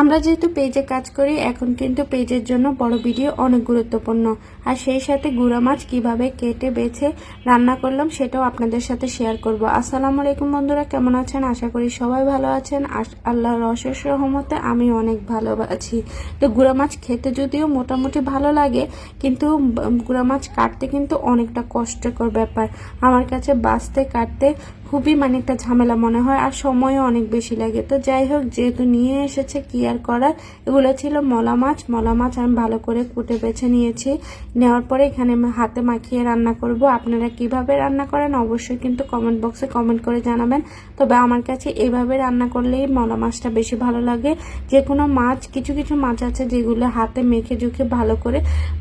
আমরা যেহেতু পেজে কাজ করি, এখন কিন্তু পেজের জন্য বড় ভিডিও অনেক গুরুত্বপূর্ণ। আর সেই সাথে গুঁড়া মাছ কীভাবে কেটে, বেছে, রান্না করলাম সেটাও আপনাদের সাথে শেয়ার করব। আসসালামু আলাইকুম বন্ধুরা, কেমন আছেন? আশা করি সবাই ভালো আছেন। আল্লাহর অশেষ রহমতে আমি অনেক ভালো আছি। তো গুঁড়া মাছ খেতে যদিও মোটামুটি ভালো লাগে, কিন্তু গুঁড়া মাছ কাটতে কিন্তু অনেকটা কষ্টকর ব্যাপার। আমার কাছে বাঁচতে, কাটতে খুবই মানে একটা ঝামেলা মনে হয়, আর সময়ও অনেক বেশি লাগে। তো যাই হোক, যেহেতু নিয়ে এসেছে, কি আর করার। এগুলো ছিল মলা মাছ। মলা মাছ আমি ভালো করে কুটে বেছে নিয়েছি। নেওয়ার পরে এখানে হাতে মাখিয়ে রান্না করব। আপনারা কীভাবে রান্না করেন অবশ্যই কিন্তু কমেন্ট বক্সে কমেন্ট করে জানাবেন। তবে আমার কাছে এইভাবে রান্না করলেই মলা মাছটা বেশি ভালো লাগে। যে কোনো মাছ, কিছু কিছু মাছ আছে যেগুলো হাতে মেখে জুখে ভালো করে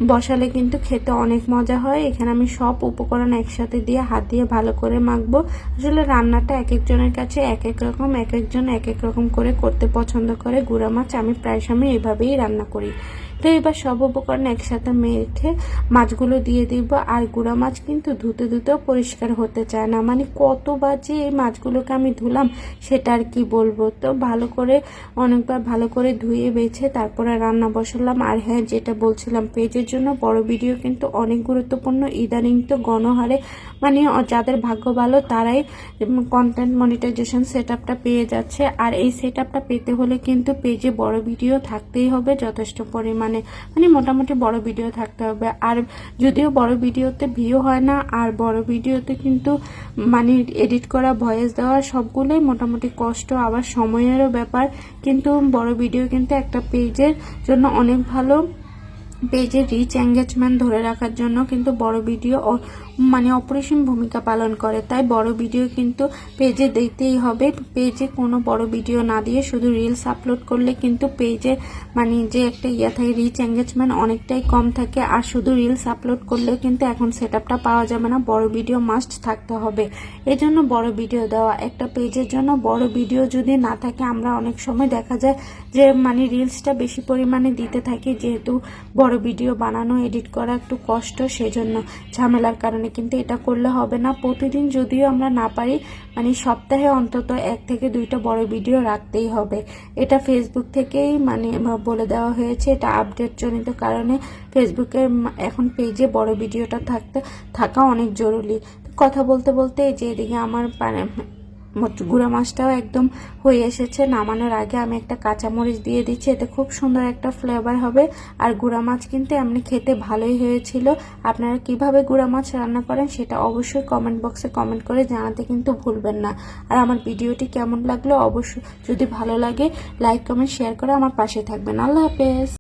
বসালে কিন্তু খেতে অনেক মজা হয়। এখানে আমি সব উপকরণ একসাথে দিয়ে হাত দিয়ে ভালো করে মাখবো। আসলে রান্নাটা এক একজনের কাছে এক এক রকম, এক একজন এক এক রকম করে করতে পছন্দ করে। গুঁড়া মাছ আমি প্রায় সময় এইভাবেই রান্না করি। তো এবার সব উপকরণ একসাথে মেখে মাছগুলো দিয়ে দিব। আর গুঁড়া মাছ কিন্তু ধুতে ধুতেও পরিষ্কার হতে চায় না। মানে কতবার যে এই মাছগুলোকে আমি ধুলাম, সেটা আর কি বলব? তো ভালো করে, অনেকবার ভালো করে ধুয়ে বেছে তারপরে রান্না বসালাম। আর হ্যাঁ যেটা বলছিলাম, পেজের জন্য বড় ভিডিও কিন্তু অনেক গুরুত্বপূর্ণ। ইদানিং তো গণহারে মানে যাদের ভাগ্য ভালো, তারাই কন্টেন্ট মনিটাইজেশন সেট আপটা পেয়ে যাচ্ছে। আর এই সেট আপটা পেতে হলে কিন্তু পেজে বড় ভিডিও থাকতেই হবে, যথেষ্ট পরিমাণে। মানে মানে মোটামুটি বড় ভিডিও থাকতে হবে। আর যদিও বড় ভিডিওতে ভিউ হয় না, আর বড় ভিডিওতে কিন্তু মানে এডিট করা ভয়েস দেওয়া, সবগুলোই মোটামুটি কষ্ট, আবার সময়েরও ব্যাপার। কিন্তু বড় ভিডিও কিন্তু একটা পেজের জন্য অনেক ভালো। পেজের রিচ এঙ্গেজমেন্ট ধরে রাখার জন্য কিন্তু বড় ভিডিও মানে অপরিসীম ভূমিকা পালন করে। তাই বড় ভিডিও কিন্তু পেজে দেখতেই হবে। পেজে কোনো বড় ভিডিও না দিয়ে শুধু রিলস আপলোড করলে কিন্তু পেজে মানে যে একটা ইয়ে থাকে রিচ এঙ্গেজমেন্ট অনেকটাই কম থাকে। আর শুধু রিলস আপলোড করলেও কিন্তু এখন সেট পাওয়া যাবে না। বড় ভিডিও মাস্ট থাকতে হবে। এজন্য বড় ভিডিও দেওয়া। একটা পেজের জন্য বড় ভিডিও যদি না থাকে, আমরা অনেক সময় দেখা যায় যে মানে রিলসটা বেশি পরিমাণে দিতে থাকি। যেহেতু বড় ভিডিও বানানো, এডিট করা একটু কষ্ট সেজন্য। ঝামেলার কারণে কিন্তু এটা করলে হবে না। প্রতিদিন যদিও আমরা না পারি মানে সপ্তাহে অন্তত এক থেকে দুইটা বড় ভিডিও রাখতেই হবে। এটা ফেসবুক থেকেই মানে বলে দেওয়া হয়েছে। এটা আপডেট জনিত কারণে ফেসবুকের মা- এখন পেজে বড় ভিডিওটা থাকতে, থাকা অনেক জরুরি। কথা বলতে বলতে যে এদিকে আমার মানে গুঁড়া মাছটাও একদম হয়ে এসেছে। নামানোর আগে আমি একটা কাঁচামরিচ দিয়ে দিচ্ছি, এতে খুব সুন্দর একটা ফ্লেভার হবে। আর গুঁড়া মাছ কিন্তু এমনি খেতে ভালোই হয়েছিল। আপনারা কীভাবে গুঁড়া মাছ রান্না করেন সেটা অবশ্যই কমেন্ট বক্সে কমেন্ট করে জানাতে কিন্তু ভুলবেন না। আর আমার ভিডিওটি কেমন লাগল অবশ্যই, যদি ভালো লাগে লাইক কমেন্ট শেয়ার করে আমার পাশে থাকবেন। আল্লাহ হাফেজ।